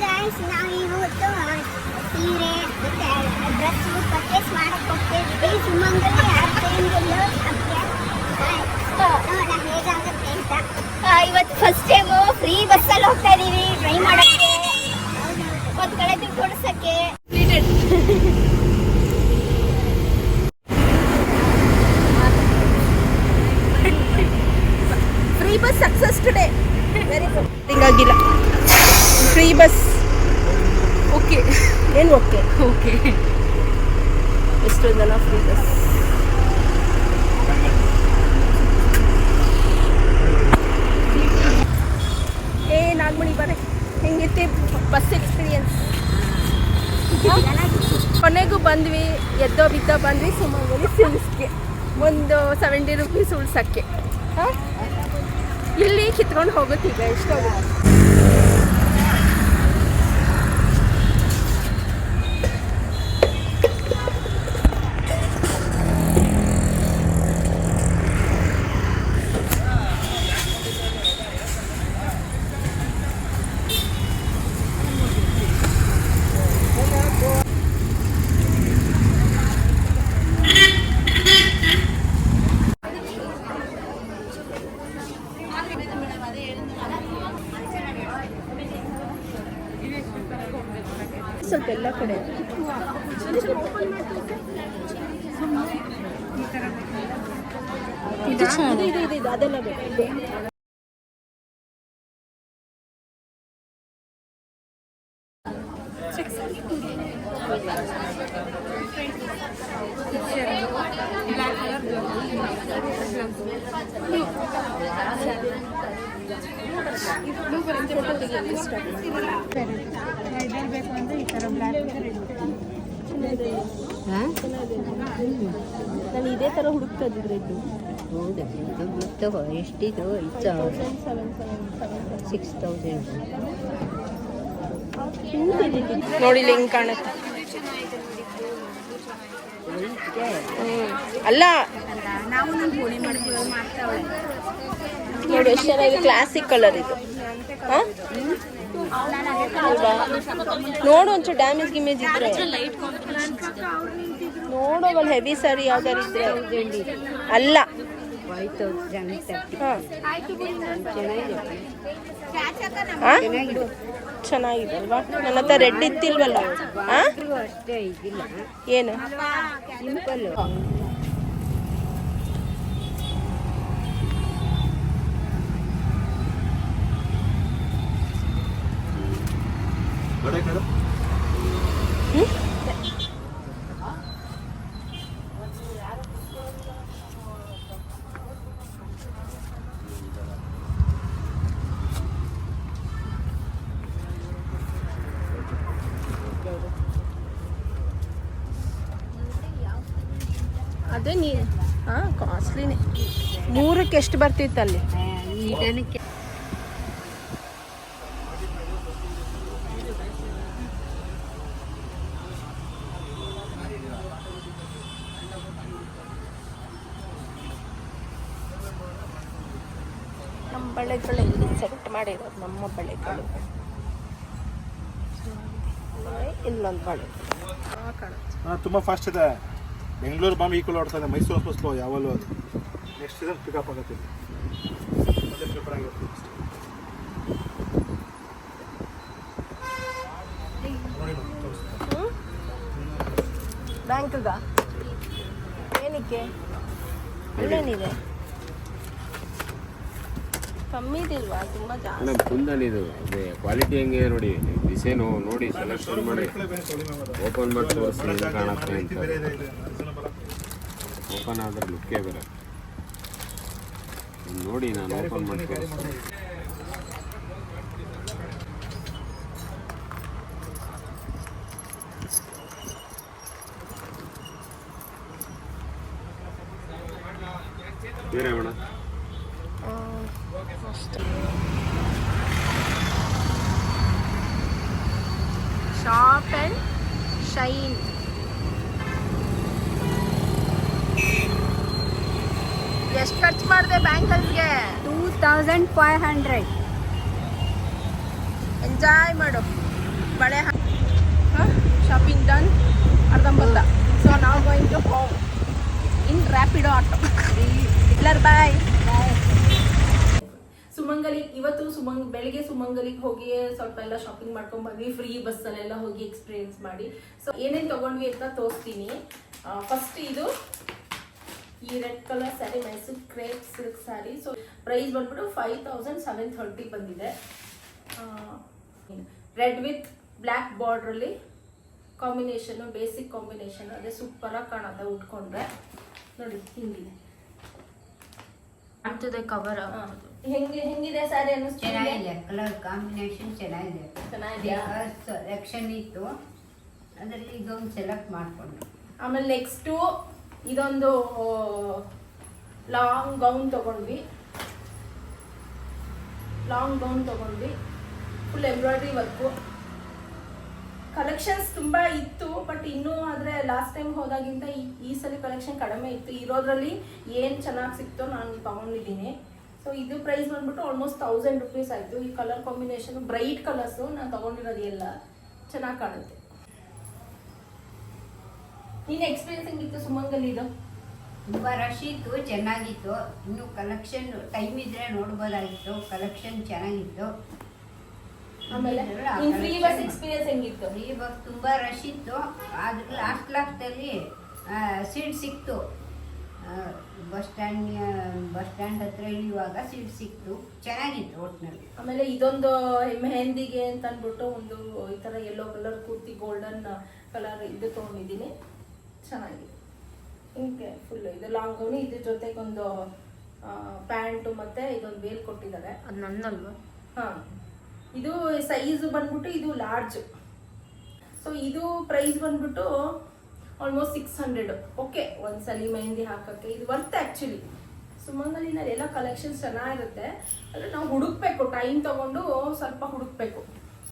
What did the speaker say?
Guys ನಾವು ಇವತ್ತು ಸೀರೆ ಮತ್ತೆ ಡ್ರೆಸ್ ಪರ್ಚೇಸ್ ಮಾಡಕ್ ಹೋಗ್ತಿದ್ವಿ. ಸುಮಂಗಲಿ ಆರ್ತಿಂಗಲ್ ನೋಡ ಹೇಗಾಗುತ್ತೆ ಅಂತ. ಆ, ಇವತ್ತು ಫಸ್ಟ್ ಟೈಮು ಫ್ರೀ ಬಸ್ಸಲ್ಲಿ ಹೋಗ್ತಾ ಇದೀವಿ. ಟ್ರೈ ಮಾಡಕ್ಕೆ. ಒಂದು ಕಡೆ ದುಡ್ಡು ಕೊಡ್ಸಕ್ಕೆ. Free bus success today very good ಹಿಂಗಾಗಿಲ್ಲ free bus okay ಏನು ಓಕೆ ಓಕೆ ಎಷ್ಟೊಂದು ಜನ ಫ್ರೀ ಬಸ್ ಏ ನಾಗಮಣಿ ಬರೆ ಹೆಂಗಿತ್ತು ಬಸ್ ಎಕ್ಸ್ಪೀರಿಯನ್ಸ್ ಕೊನೆಗೂ ಬಂದ್ವಿ ಎದ್ದೋ ಬಿದ್ದೋ ಬಂದ್ವಿ ಸುಮಾರು ಸಿಲ್ಸ್ಗೆ ಒಂದು ಸೆವೆಂಟಿ ರುಪೀಸ್ ಉಳ್ಸಕ್ಕೆ ಹಾಂ ಇಲ್ಲಿ ಕಿತ್ಕೊಂಡು ಹೋಗುತ್ತೀಗ ಎಷ್ಟೋಗುತ್ತೆ ಇದು ಇದು ಇದು ಇದು ಅದೆಲ್ಲ ಬೇಕು ಇದು. ನಾನು ಇದೇ ಥರ ಹುಡುಕ್ತಾ ಇದ್ದಿದ್ರೆ ಇದು ಹೌದಾ? ಇದು ಗೊತ್ತು ಎಷ್ಟಿದು? ಸಿಕ್ಸ್ ತೌಸಂಡ್ ನೋಡಿ ಇಲ್ಲಿ ಹಿಂಗೆ ಕಾಣುತ್ತೆ. ಹ್ಮ್. ಅಲ್ಲ. ನೋಡಿ ಎಷ್ಟು ಚೆನ್ನಾಗಿದೆ. ಕ್ಲಾಸಿಕ್ ಕಲರ್ ಇದು. ನೋಡು ಒಂಚೂರು ಡ್ಯಾಮೇಜ್ ಗಿಮೇಜ್ ಇದ್ರೆ. ನೋಡು ಅಲ್ಲಿ ಹೆವಿ ಸಾರಿ ಯಾವ್ದಾರು ಇದ್ರೆ ಅಲ್ಲ. ಚೆನ್ನಾಗಿದೆ ಹಾ? ಚೆನ್ನಾಗಿದೆ ಚೆನ್ನಾಗಿದೆ ಅಲ್ವಾ? ನನ್ನ ಹತ್ರ ರೆಡ್ ಇತ್ತಿಲ್ವಲ್ಲ? ಏನು? ಕಡೆ ಅಷ್ಟೇ ಅದೇ ನೀ ಹಾಂ ಕಾಸ್ಟ್ಲಿನೇ ಮೂರಕ್ಕೆ ಎಷ್ಟು ಬರ್ತಿತ್ತು ಅಲ್ಲಿ? ನಮ್ಮ ಬಳೆಗಳು ಇಲ್ಲಿ ಸೆಟ್ ಮಾಡಿರೋದು ನಮ್ಮ ಬಳೆಗಳು. ಇಲ್ಲೊಂದು ಬಳೆ. ತುಂಬ ಫಾಸ್ಟ್ ಇದೆ. ಬೆಂಗಳೂರು ಬಾಂಬ್ ಈಕ್ವಲ್ ಇದೆ ಮೈಸೂರು ವಾಪಸ್ ಯಾವಲ್ಲೂ ಯಾವಾಗಲೂ ಅದು ನೆಕ್ಸ್ಟ್ ಸೀಸನ್ ಪಿಕಪ್ ಆಗುತ್ತೆ ಇದು. ಮತ್ತೆ ಪ್ರಿಪೇರ್ ಆಗಿರುತ್ತೆ. ಬ್ಯಾಂಕ್ಗ ಏನಕ್ಕೆ? ಅಲ್ಲೇನಿದೆ ತುಂಬ ಜಾಸ್ತಿ. ಅದೇ ಕ್ವಾಲಿಟಿ ಹೆಂಗೆ ನೋಡಿ ಡಿಸೈನು ನೋಡಿ ಸೆಲೆಕ್ಷನ್ ಮಾಡಿ. ಓಪನ್ ಮಾಡಿ ತೋರಿಸಿ ಕಾಣುತ್ತೆ ಅಂತ ಬೇರೆ ಇದೆ, ಇದೆ. reasonable ಆಗಿ. ಓಪನ್ ಆದ್ರೆ ಲುಕ್ಕೇ ಬೇರೆ ನೋಡಿ ನಾನು ಓಪನ್ ಮಾಡ್ತೀನಿ. ಕ್ಯಾರಿ ತೋರಿಸ್ತೀನಿ ಮಾಡ್ಬೋದು. ಬೇರೆ ಮೇಡಮ್ ಶಾಪ್ ಆ್ಯಂಡ್ ಶೈನ್ ಎಷ್ಟು ಖರ್ಚು ಮಾಡಿದೆ ಬ್ಯಾಂಕಲ್ಸ್ಗೆ? Two thousand five hundred enjoy ಮಾಡು. ಬಳೆ ಶಾಪಿಂಗ್ ಡನ್ ಅರ್ಧಂಬರ್ಧ ಸೊ ನಾವು going to home in Rapido auto ಇಲ್ಲರ್ bye ಸುಮಂಗಲಿ ಇವತ್ತು ಸುಮಂಗ್ ಬೆಳಿಗ್ಗೆ ಸುಮಂಗಲಿಗೆ ಹೋಗಿ ಸ್ವಲ್ಪ ಎಲ್ಲ ಶಾಪಿಂಗ್ ಮಾಡ್ಕೊಂಡ್ ಬಂದ್ವಿ. ಫ್ರೀ ಬಸ್ಸಲ್ಲೆಲ್ಲ ಹೋಗಿ ಎಕ್ಸ್ಪೀರಿಯನ್ಸ್ ಮಾಡಿ. ಸೊ ಏನೇನು ತಗೊಂಡ್ವಿ ಅಂತ ತೋರಿಸ್ತೀನಿ. ಫಸ್ಟ್ ಇದು ಈ red colour sari Mysuru crepe silk sari so price ಬಂದ್ಬಿಟ್ಟು ಫೈವ್ ತೌಸಂಡ್ ಸೆವೆನ್ ಥರ್ಟಿ ಬಂದಿದೆ. ರೆಡ್ ವಿತ್ ಬ್ಲ್ಯಾಕ್ ಬಾರ್ಡ್ರಲ್ಲಿ ಕಾಂಬಿನೇಷನು ಬೇಸಿಕ್ ಕಾಂಬಿನೇಷನ್ ಅದೇ ಸೂಪರಾಗಿ ಕಾಣುತ್ತೆ ಉಟ್ಕೊಂಡ್ರೆ ನೋಡಿ ಹಿಂಗಿದೆ. ಆಗ್ತದೆ ಕವರ್ ಹಾ. ಹೆಂಗೆ ಹೆಂಗಿದೆ ಸ್ಯಾರಿ ಅನ್ನಿಸ್ತಿದೆ ಚೆನ್ನಾಗಿದೆ ಕಲರ್ ಕಾಂಬಿನೇಷನ್ ಚೆನ್ನಾಗಿದೆ. ಚೆನ್ನಾಗಿದೆ ಸೆಲೆಕ್ಷನ್ ಇತ್ತು. ಅದರಲ್ಲಿ ಇದೊಂದು ಸೆಲೆಕ್ಟ್ ಮಾಡಿಕೊಂಡು ಆಮೇಲೆ ನೆಕ್ಸ್ಟು ಇದೊಂದು ಲಾಂಗ್ ಗೌನ್ ತಗೊಂಡ್ವಿ. ಲಾಂಗ್ ಗೌನ್ ತಗೊಂಡ್ವಿ. ಫುಲ್ ಎಂಬ್ರಾಯ್ಡ್ರಿ ವರ್ಕು ಕಲೆಕ್ಷನ್ಸ್ ತುಂಬ ಇತ್ತು ಬಟ್ ಇನ್ನೂ ಆದರೆ ಲಾಸ್ಟ್ ಟೈಮ್ ಹೋದಾಗಿಂತ ಈ ಸಲ ಕಲೆಕ್ಷನ್ ಕಡಿಮೆ ಇತ್ತು. ಇರೋದ್ರಲ್ಲಿ ಏನು ಚೆನ್ನಾಗಿ ಸಿಕ್ತೋ ನಾನು ತಗೊಂಡಿದ್ದೀನಿ. ಸೊ ಇದು ಪ್ರೈಸ್ ಬಂದ್ಬಿಟ್ಟು ಆಲ್ಮೋಸ್ಟ್ ತೌಸಂಡ್ ರುಪೀಸ್ ಆಯಿತು. ಈ ಕಲರ್ ಕಾಂಬಿನೇಷನ್ ಬ್ರೈಟ್ ಕಲರ್ಸು ನಾನು ತಗೊಂಡಿರೋದು ಎಲ್ಲ ಚೆನ್ನಾಗಿ ಕಾಣುತ್ತೆ. ನೀನು ಎಕ್ಸ್ಪೀರಿಯನ್ಸ್ ಹೆಂಗಿತ್ತು ಸುಮಂಗಲಿದು ತುಂಬ ರಶ್ ಇತ್ತು ಚೆನ್ನಾಗಿತ್ತು. ಇನ್ನು ಕಲೆಕ್ಷನ್ ಟೈಮ್ ಇದ್ರೆ ನೋಡ್ಬೋದಾಗಿತ್ತು. ಕಲೆಕ್ಷನ್ ಚೆನ್ನಾಗಿತ್ತು. ಆಮೇಲೆ ಫ್ರೀ ಬಸ್ ಎಕ್ಸ್ಪೀರಿಯನ್ಸ್ ಹೆಂಗಿತ್ತು? ಫ್ರೀ ಬಸ್ ತುಂಬ ರಶ್ ಇತ್ತು. ಆದ್ರೆ ಲಾಸ್ಟ್ ಲಾಸ್ಟಲ್ಲಿ ಸೀಟ್ ಸಿಕ್ತು. ಬಸ್ ಸ್ಟ್ಯಾಂಡ್ ಬಸ್ ಸ್ಟ್ಯಾಂಡ್ ಹತ್ರ ಇಳಿಯುವಾಗ ಸೀಟ್ ಸಿಕ್ತು. ಚೆನ್ನಾಗಿತ್ತು ಒಟ್ಟಿನಲ್ಲಿ ಆಮೇಲೆ ಇದೊಂದು ಮೆಹಂದಿಗೆ ಅಂತ ಅಂದ್ಬಿಟ್ಟು ಒಂದು ಈ ತರ yellow colour kurti golden colour ಇದು ತೊಗೊಂಡಿದ್ದೀನಿ. ಚೆನ್ನಾಗಿದೆ. ಹಿಂಗೆ ಫುಲ್ ಇದು ಲಾಂಗ್ ಗೌನ್ ಇದ್ರ ಜೊತೆಗೊಂದು ಪ್ಯಾಂಟು ಮತ್ತೆ ಇದೊಂದು ವೇಲ್ ಕೊಟ್ಟಿದ್ದಾರೆ. ಅದು ನನ್ನಲ್ವಾ? ಹಾಂ. ಇದು ಸೈಜ್ ಬಂದ್ಬಿಟ್ಟು ಇದು ಲಾರ್ಜ್ ಸೊ ಇದು ಪ್ರೈಸ್ ಬಂದ್ಬಿಟ್ಟು ಆಲ್ಮೋಸ್ಟ್ ಸಿಕ್ಸ್ ಹಂಡ್ರೆಡ್ ಓಕೆ ಒಂದ್ಸಲಿ ಮೆಹಂದಿ ಹಾಕಕ್ಕೆ. ಇದು ವರ್ತ್ ಆ್ಯಕ್ಚುಲಿ ಸುಮಂಗಲಿನಲ್ಲಿ ಎಲ್ಲ ಕಲೆಕ್ಷನ್ಸ್ ಚೆನ್ನಾಗಿರುತ್ತೆ. ಆದರೆ ನಾವು ಹುಡುಕ್ಬೇಕು ಟೈಮ್ ತಗೊಂಡು ಸ್ವಲ್ಪ ಹುಡುಕ್ಬೇಕು.